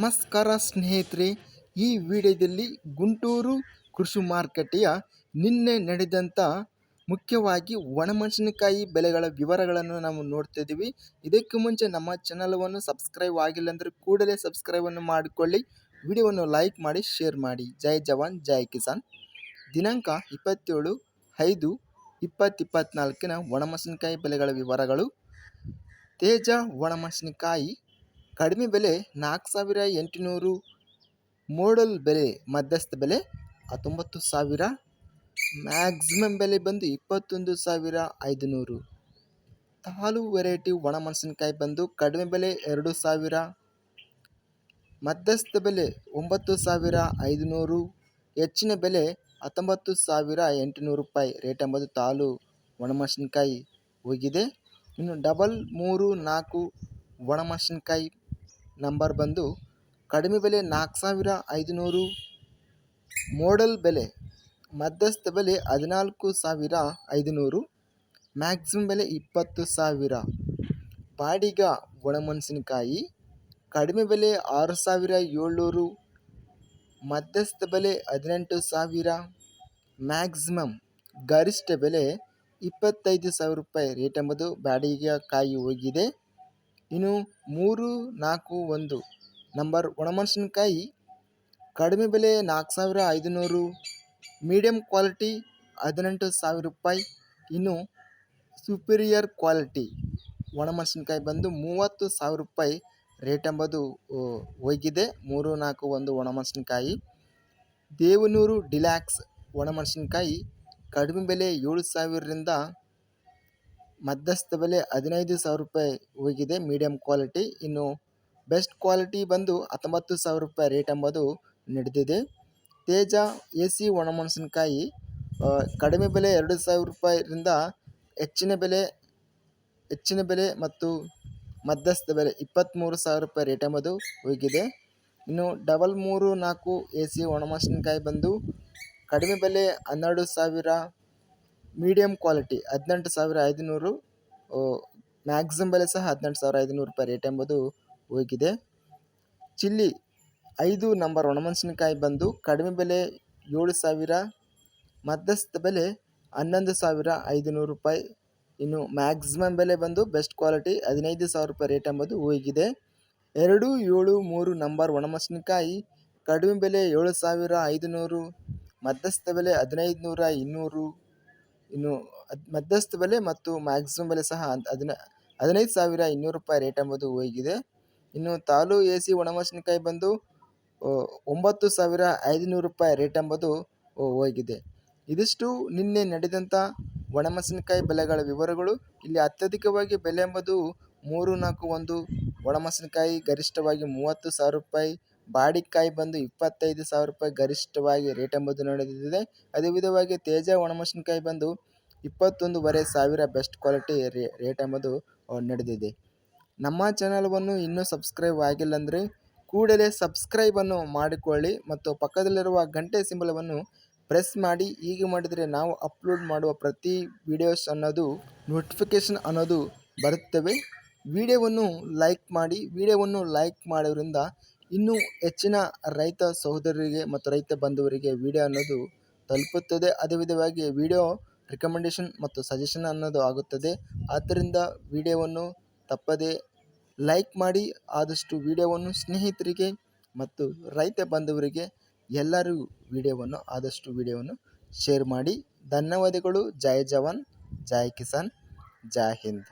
ನಮಸ್ಕಾರ ಸ್ನೇಹಿತರೆ, ಈ ವಿಡಿಯೋದಲ್ಲಿ ಗುಂಟೂರು ಕೃಷಿ ಮಾರುಕಟ್ಟೆಯ ನಿನ್ನೆ ನಡೆದಂಥ ಮುಖ್ಯವಾಗಿ ಒಣಮೆಣಸಿನಕಾಯಿ ಬೆಲೆಗಳ ವಿವರಗಳನ್ನು ನಾವು ನೋಡ್ತಿದ್ದೀವಿ ಇದಕ್ಕೆ ಮುಂಚೆ ನಮ್ಮ ಚಾನಲವನ್ನು ಸಬ್ಸ್ಕ್ರೈಬ್ ಆಗಿಲ್ಲ ಅಂದರೆ ಕೂಡಲೇ ಸಬ್ಸ್ಕ್ರೈಬನ್ನು ಮಾಡಿಕೊಳ್ಳಿ. ವಿಡಿಯೋವನ್ನು ಲೈಕ್ ಮಾಡಿ, ಶೇರ್ ಮಾಡಿ. ಜೈ ಜವಾನ್, ಜೈ ಕಿಸಾನ್. ದಿನಾಂಕ ಇಪ್ಪತ್ತೇಳು ಐದು ಇಪ್ಪತ್ತಿಪ್ಪತ್ನಾಲ್ಕಿನ ಒಣಮೆಣಸಿನಕಾಯಿ ಬೆಲೆಗಳ ವಿವರಗಳು. ತೇಜ ಒಣಮೆಣಸಿನಕಾಯಿ ಕಡಿಮೆ ಬೆಲೆ ನಾಲ್ಕು ಸಾವಿರ ಎಂಟುನೂರು ಮೋಡಲ್ ಬೆಲೆ, ಮಧ್ಯಸ್ಥ ಬೆಲೆ ಹತ್ತೊಂಬತ್ತು ಸಾವಿರ ಮ್ಯಾಕ್ಸಿಮಮ್ ಬೆಲೆ ಬಂದು ಇಪ್ಪತ್ತೊಂದು ಸಾವಿರ ಐದುನೂರು. ತಾಲು ವೆರೈಟಿ ಒಣಮೆಣಸಿನಕಾಯಿ ಬಂದು ಕಡಿಮೆ ಬೆಲೆ ಎರಡು ಸಾವಿರ, ಮಧ್ಯಸ್ಥ ಬೆಲೆ ಒಂಬತ್ತು ಸಾವಿರ ಐದುನೂರು, ಹೆಚ್ಚಿನ ಬೆಲೆ ಹತ್ತೊಂಬತ್ತು ಸಾವಿರ ಎಂಟುನೂರು ರೂಪಾಯಿ. ರೇಟ್ ಎಂಬುದು ತಾಲು ಒಣಮೆಣಸಿನಕಾಯಿ ಹೋಗಿದೆ. ಇನ್ನು ಡಬಲ್ ಮೂರು ನಾಲ್ಕು ಒಣಮೆಣಸಿನಕಾಯಿ ನಂಬರ್ ಬಂದು ಕಡಿಮೆ ಬೆಲೆ ನಾಲ್ಕು ಸಾವಿರ ಐದುನೂರು ಮೋಡಲ್ ಬೆಲೆ ಮಧ್ಯಸ್ಥ ಬೆಲೆ ಹದಿನಾಲ್ಕು ಸಾವಿರ ಐದುನೂರು ಮ್ಯಾಕ್ಸಿಮಮ್ ಬೆಲೆ ಇಪ್ಪತ್ತು ಸಾವಿರ. ಬಾಡಿಗ ಒಣಮೆಣಸಿನಕಾಯಿ ಕಡಿಮೆ ಬೆಲೆ ಆರು ಸಾವಿರ ಏಳ್ನೂರು, ಮಧ್ಯಸ್ಥ ಬೆಲೆ ಹದಿನೆಂಟು ಸಾವಿರ ಮ್ಯಾಕ್ಸಿಮಮ್ ಗರಿಷ್ಠ ಬೆಲೆ ಇಪ್ಪತ್ತೈದು ಸಾವಿರ ರೂಪಾಯಿ. ರೇಟ್ ಎಂಬುದು ಬಾಡಿಗೆ ಕಾಯಿ ಹೋಗಿದೆ. ಇನ್ನು ಮೂರು, ನಾಲ್ಕು, ಒಂದು. ನಂಬರ್ ಒಣಮೆಣಸಿನ್ಕಾಯಿ. ಕಡಿಮೆ ಬೆಲೆ ನಾಲ್ಕು ಸಾವಿರ ಐದುನೂರು. ಮೀಡಿಯಮ್ ಕ್ವಾಲಿಟಿ ಹದಿನೆಂಟು ಸಾವಿರ ರೂಪಾಯಿ. ಇನ್ನು ಸುಪೀರಿಯರ್ ಕ್ವಾಲಿಟಿ ಒಣಮೆಣಸಿನ್ಕಾಯಿ ಬಂದು ಮೂವತ್ತು ಸಾವಿರ ರೂಪಾಯಿ. ರೇಟ್ ಎಂಬುದು ಹೋಗಿದೆ. ಮೂರು, ನಾಲ್ಕು, ಒಂದು ಒಣಮೆಣಸಿನ್ಕಾಯಿ. ದೇವನೂರು ಡಿಲ್ಯಾಕ್ಸ್ ಒಣಮೆಣಸಿನ್ಕಾಯಿ ಕಡಿಮೆ ಬೆಲೆ ಏಳು ಸಾವಿರದಿಂದ ಮಧ್ಯಸ್ಥ ಬೆಲೆ ಹದಿನೈದು ಸಾವಿರ ರೂಪಾಯಿ ಹೋಗಿದೆ. Medium quality. ಇನ್ನು ಬೆಸ್ಟ್ ಕ್ವಾಲಿಟಿ ಬಂದು ಹತ್ತೊಂಬತ್ತು ಸಾವಿರ ರೂಪಾಯಿ ರೇಟ್ ಎಂಬುದು ನಡೆದಿದೆ. ತೇಜ ಎ ಸಿ ಒಣಮೆಣಸಿನಕಾಯಿ ಕಡಿಮೆ ಬೆಲೆ ಎರಡು ಸಾವಿರ ರೂಪಾಯಿರಿಂದ ಹೆಚ್ಚಿನ ಬೆಲೆ ಹೆಚ್ಚಿನ ಬೆಲೆ ಮತ್ತು ಮಧ್ಯಸ್ಥ ಬೆಲೆ ಇಪ್ಪತ್ತ್ಮೂರು ಸಾವಿರ ರೂಪಾಯಿ ರೇಟ್ ಎಂಬುದು ಹೋಗಿದೆ. ಇನ್ನು ಡಬಲ್ ಮೂರು ನಾಲ್ಕು ಎ ಸಿ ಒಣಮೆಣಸಿನಕಾಯಿ ಬಂದು ಕಡಿಮೆ ಬೆಲೆ ಹನ್ನೆರಡು ಸಾವಿರ ಮೀಡಿಯಮ್ ಕ್ವಾಲಿಟಿ ಹದಿನೆಂಟು ಸಾವಿರ ಐದುನೂರು ಮ್ಯಾಕ್ಸಿಮಮ್ ಬೆಲೆ ಸಹ ಹದಿನೆಂಟು ಸಾವಿರ ಐದುನೂರು ರೂಪಾಯಿ ರೇಟ್ ಎಂಬುದು ಹೋಗಿದೆ. ಚಿಲ್ಲಿ, ಐದು ನಂಬರ್ ಒಣಮೆಣಸಿನಕಾಯಿ ಬಂದು ಕಡಿಮೆ ಬೆಲೆ ಏಳು ಸಾವಿರ, ಮಧ್ಯಸ್ಥ ಬೆಲೆ ಹನ್ನೊಂದು ಸಾವಿರ ಐದುನೂರು ರೂಪಾಯಿ. ಇನ್ನು ಮ್ಯಾಕ್ಸಿಮಮ್ ಬೆಲೆ ಬಂದು ಬೆಸ್ಟ್ ಕ್ವಾಲಿಟಿ ಹದಿನೈದು ಸಾವಿರ ರೂಪಾಯಿ ರೇಟ್ ಎಂಬುದು ಹೋಗಿದೆ. ಎರಡು, ಏಳು, ಮೂರು ನಂಬರ್ ಒಣಮೆಣಸಿನಕಾಯಿ ಕಡಿಮೆ ಬೆಲೆ ಏಳು ಸಾವಿರ ಐದುನೂರು, ಮಧ್ಯಸ್ಥ ಬೆಲೆ ಹದಿನೈದು ನೂರ ಇನ್ನೂರು. ಇನ್ನು ಮಧ್ಯಸ್ಥ ಬೆಲೆ ಮತ್ತು ಮ್ಯಾಕ್ಸಿಮಮ್ ಬೆಲೆ ಸಹ ಅದನ್ನ ಹದಿನೈದು ಸಾವಿರ ಇನ್ನೂರು ರೂಪಾಯಿ ರೇಟ್ ಎಂಬುದು ಹೋಗಿದೆ. ಇನ್ನು ತಾಲು ಎ ಸಿ ಒಣಮೆಣಸಿನಕಾಯಿ ಬಂದು ಒಂಬತ್ತು ಸಾವಿರ ಐದುನೂರು ರೂಪಾಯಿ ರೇಟ್ ಎಂಬುದು ಹೋಗಿದೆ. ಇದಿಷ್ಟು ನಿನ್ನೆ ನಡೆದಂಥ ಒಣಮೆಣಸಿನಕಾಯಿ ಬೆಲೆಗಳ ವಿವರಗಳು. ಇಲ್ಲಿ ಅತ್ಯಧಿಕವಾಗಿ ಬೆಲೆ ಎಂಬುದು ಮೂರು ನಾಲ್ಕು ಒಂದು ಒಣಮೆಣಸಿನಕಾಯಿ ಗರಿಷ್ಠವಾಗಿ ಮೂವತ್ತು ಸಾವಿರ ರೂಪಾಯಿ ಬಾಡಿಕಾಯಿ ಬಂದು ಇಪ್ಪತ್ತೈದು ಸಾವಿರ ರೂಪಾಯಿ ಗರಿಷ್ಠವಾಗಿ ರೇಟ್ ಎಂಬುದು ನಡೆದಿದೆ ಅದೇ ವಿಧವಾಗಿ ತೇಜ ಒಣಮೆಣಸಿನಕಾಯಿ ಬಂದು ಇಪ್ಪತ್ತೊಂದೂವರೆ ಸಾವಿರ ಬೆಸ್ಟ್ ಕ್ವಾಲಿಟಿ ರೇಟ್ ಎಂಬುದು ನಡೆದಿದೆ ನಮ್ಮ ಚಾನಲ್ವನ್ನು ಇನ್ನೂ ಸಬ್ಸ್ಕ್ರೈಬ್ ಆಗಿಲ್ಲ ಅಂದರೆ ಕೂಡಲೇ ಸಬ್ಸ್ಕ್ರೈಬನ್ನು ಮಾಡಿಕೊಳ್ಳಿ ಮತ್ತು ಪಕ್ಕದಲ್ಲಿರುವ ಗಂಟೆ ಸಿಂಬಲವನ್ನು ಪ್ರೆಸ್ ಮಾಡಿ. ಹೀಗೆ ಮಾಡಿದರೆ ನಾವು ಅಪ್ಲೋಡ್ ಮಾಡುವ ಪ್ರತಿ ವಿಡಿಯೋಸ್ ಅನ್ನೋದು, ನೋಟಿಫಿಕೇಷನ್ ಅನ್ನೋದು ಬರುತ್ತವೆ. ವಿಡಿಯೋವನ್ನು ಲೈಕ್ ಮಾಡಿ, ವಿಡಿಯೋವನ್ನು ಲೈಕ್ ಮಾಡೋದ್ರಿಂದ ಇನ್ನೂ ಹೆಚ್ಚಿನ ರೈತ ಸಹೋದರರಿಗೆ ಮತ್ತು ರೈತ ಬಂಧುವರಿಗೆ ವಿಡಿಯೋ ಅನ್ನೋದು ತಲುಪುತ್ತದೆ. ಅದೇ ವಿಧವಾಗಿ ವಿಡಿಯೋ ರಿಕಮೆಂಡೇಷನ್ ಮತ್ತು ಸಜೆಷನ್ ಅನ್ನೋದು ಆಗುತ್ತದೆ. ಆದ್ದರಿಂದ ವಿಡಿಯೋವನ್ನು ತಪ್ಪದೆ ಲೈಕ್ ಮಾಡಿ, ಆದಷ್ಟು ವಿಡಿಯೋವನ್ನು ಸ್ನೇಹಿತರಿಗೆ ಮತ್ತು ರೈತ ಬಂಧುವರಿಗೆ ಎಲ್ಲರೂ ವಿಡಿಯೋವನ್ನು ಆದಷ್ಟು ವಿಡಿಯೋವನ್ನು ಶೇರ್ ಮಾಡಿ. ಧನ್ಯವಾದಗಳು. ಜೈ ಜವಾನ್, ಜೈ ಕಿಸಾನ್, ಜೈ ಹಿಂದ್.